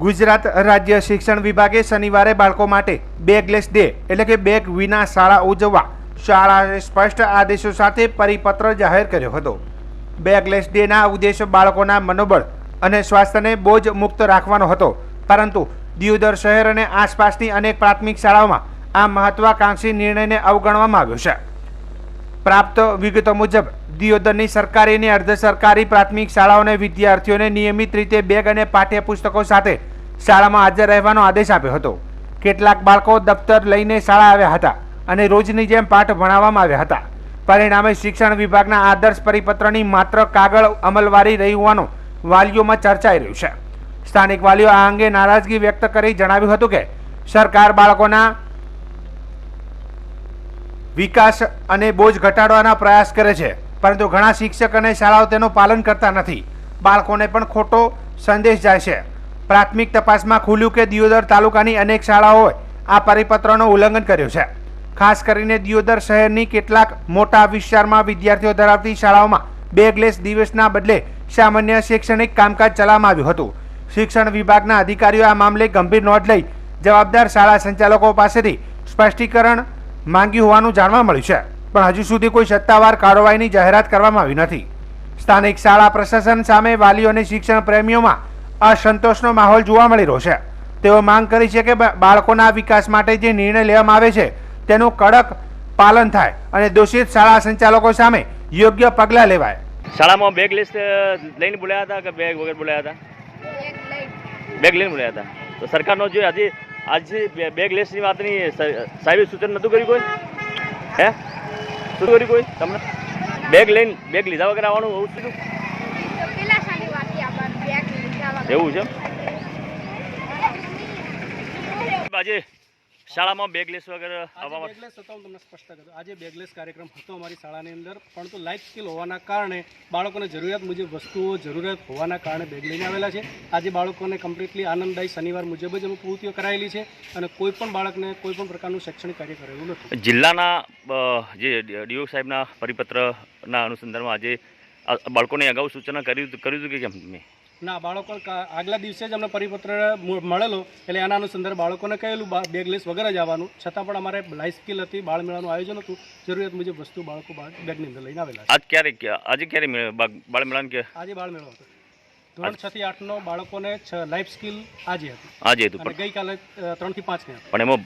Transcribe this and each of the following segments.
ગુજરાત રાજ્ય શિક્ષણ વિભાગે શનિવારે બાળકો માટે બેગલેસ ડે એટલે કે બેગ વિના શાળા ઉજવવા શાળાએ સ્પષ્ટ આદેશો સાથે પરિપત્ર જાહેર કર્યો હતો. બેગલેસ ડેના ઉદ્દેશ બાળકોના મનોબળ અને સ્વાસ્થ્યને બોજ મુક્ત રાખવાનો હતો. પરંતુ દિયોદર શહેર અને આસપાસની અનેક પ્રાથમિક શાળાઓમાં આ મહત્વાકાંક્ષી નિર્ણયને અવગણવામાં આવ્યો છે. પ્રાપ્ત વિગતો મુજબ, દિયોદરની સરકારી અને અર્ધ સરકારી પ્રાથમિક શાળાઓને વિદ્યાર્થીઓને નિયમિત રીતે બેગ અને પાઠ્યપુસ્તકો સાથે શાળામાં હાજર રહેવાનો આદેશ આપ્યો હતો. કેટલાક બાળકો દફતર લઈને શાળા આવ્યા હતા અને રોજની જેમ પાઠ ભણાવવામાં આવ્યા હતા. પરિણામે શિક્ષણ વિભાગના આદર્શ પરિપત્રની માત્ર કાગળ અમલવારી રહી હોવાનું વાલીઓમાં ચર્ચાઈ રહ્યું છે. સ્થાનિક વાલીઓ આ અંગે નારાજગી વ્યક્ત કરી જણાવ્યું હતું કે, સરકાર બાળકોના વિકાસ અને બોજ ઘટાડવાના પ્રયાસ કરે છે. પરંતુ ઘણા શિક્ષક અને શાળાઓ તેનું પાલન કરતા નથી. બાળકોને પણ ખોટો સંદેશ જાય છે. પ્રાથમિક તપાસમાં ખુલ્યું કે દિયોદર તાલુકાની અનેક શાળાઓએ આ પરિપત્રનું ઉલ્લંઘન કર્યું છે. ખાસ કરીને દિયોદર શહેરની કેટલાક મોટા વિસ્તારમાં વિદ્યાર્થીઓ ધરાવતી શાળાઓમાં બેગલેસ દિવસના બદલે સામાન્ય શૈક્ષણિક કામકાજ ચલાવવામાં આવ્યું હતું. શિક્ષણ વિભાગના અધિકારીઓ આ મામલે ગંભીર નોંધ લઈ જવાબદાર શાળા સંચાલકો પાસેથી સ્પષ્ટીકરણ માંગ્યું હોવાનું જાણવા મળ્યું છે. પણ હજુ સુધી કોઈ સત્તાવાર કાર્યવાહીની જાહેરાત કરવામાં આવી નથી. સ્થાનિક શાળા પ્રશાસન સામે વાલીઓ અને શિક્ષણ પ્રેમીઓમાં અસંતોષનો માહોલ જોવા મળી રહ્યો છે. તેઓ માંગ કરી છે કે બાળકોના વિકાસ માટે જે નિર્ણય લેવામાં આવે છે તેનું કડક પાલન થાય અને દોષિત શાળા સંચાલકો સામે યોગ્ય પગલાં લેવાય. શાળામાં બેગ લિસ્ટ લઈને બોલાયા હતા કે બેગ વગર બોલાયા હતા? બેગ લઈને બોલાયા હતા. તો સરકારનો જે હજી આજે બે- બેગ લિસ્ટની વાતની સાહેબે સૂચન નહોતું કર્યું કોઈ? હે? શું કર્યું કોઈ? તમને? બેગ લઈને બેગ લીધા વગર આવવાનું એવું શું એવું છે આજે શાળામાં બેગલેસ વગર આજે આવવામાં બેગલેસ હતો હું તમને સ્પષ્ટ કરું. આજે બેગલેસ કાર્યક્રમ હતો અમારી શાળાની અંદર પરંતુ લાઈફ સ્કિલ હોવાના કારણે બાળકોને જરૂરિયાત મુજબ વસ્તુઓ જરૂરિયાત હોવાના કારણે બેગ લઈને આવેલા છે. આજે બાળકોને કમ્પ્લીટલી આનંદદાયી શનિવાર મુજબ જ અમે પ્રવૃત્તિઓ કરાયેલી છે અને કોઈ પણ બાળકને કોઈ પણ પ્રકારનું શૈક્ષણિક કાર્ય કરેલું નથી. જિલ્લાના જે ડીઓ સાહેબના પરિપત્રના અનુસંધાનમાં આજે બાળકોને અગાઉ સૂચના કર્યું કર્યું હતું કે કેમ મેં? ના બાળકો આગલા દિવસે જ અમને પરિપત્ર મળેલો. એટલે એના અનુસંધાને બાળકોને કહેલું બેગલેસ વગર જ આવવાનું. છતાં પણ અમારે લાઈફ સ્કિલ હતી બાળ મેળાનું આયોજન હતું. જરૂરિયાત મુજબ વસ્તુ બાળકો બાળ- બેગની અંદર લઈને આવેલા છે. આજ ક્યારે આજે ક્યારે બાળ મેળાને કે? આજે બાળ મેળો હતો. ધોરણ છ થી આઠનો બાળકોને છ લાઈફ સ્કિલ આજે હતી. આજે હતું પણ ગઈકાલે ત્રણથી પાંચની પણ એમાં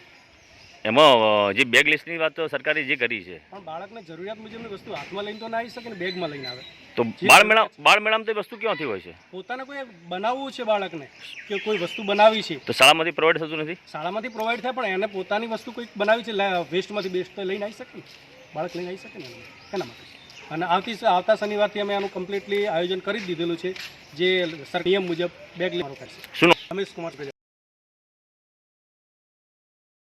એમાં જે બેગ લિસ્ટની વાત તો સરકારે જે કરી છે. પણ બાળકને જરૂરિયાત મુજબની વસ્તુ હાથમાં લઈને તો ના આવી શકે ને બેગમાં લઈને આવે. તો બાળ મેળા બાળ મેળામાં તે વસ્તુ ક્યાંથી હોય છે? પોતાને કોઈ બનાવવું છે બાળકને કે કોઈ વસ્તુ બનાવી છે? તો શાળામાંથી પ્રોવાઈડ થતું નથી? શાળામાંથી પ્રોવાઈડ થાય પણ એને પોતાની વસ્તુ કોઈ બનાવી છે વેસ્ટમાંથી બેસ્ટ તો લઈને આવી શકે બાળક લઈને આવી શકે ને એના માટે. અને આવતી આવતા શનિવારથી અમે આનું કમ્પ્લીટલી આયોજન કરી દીધેલું છે જે સર નિયમ મુજબ બેગ લેવાનું કરશે. સુનો રમેશ કુમાર પ્રજાપતિ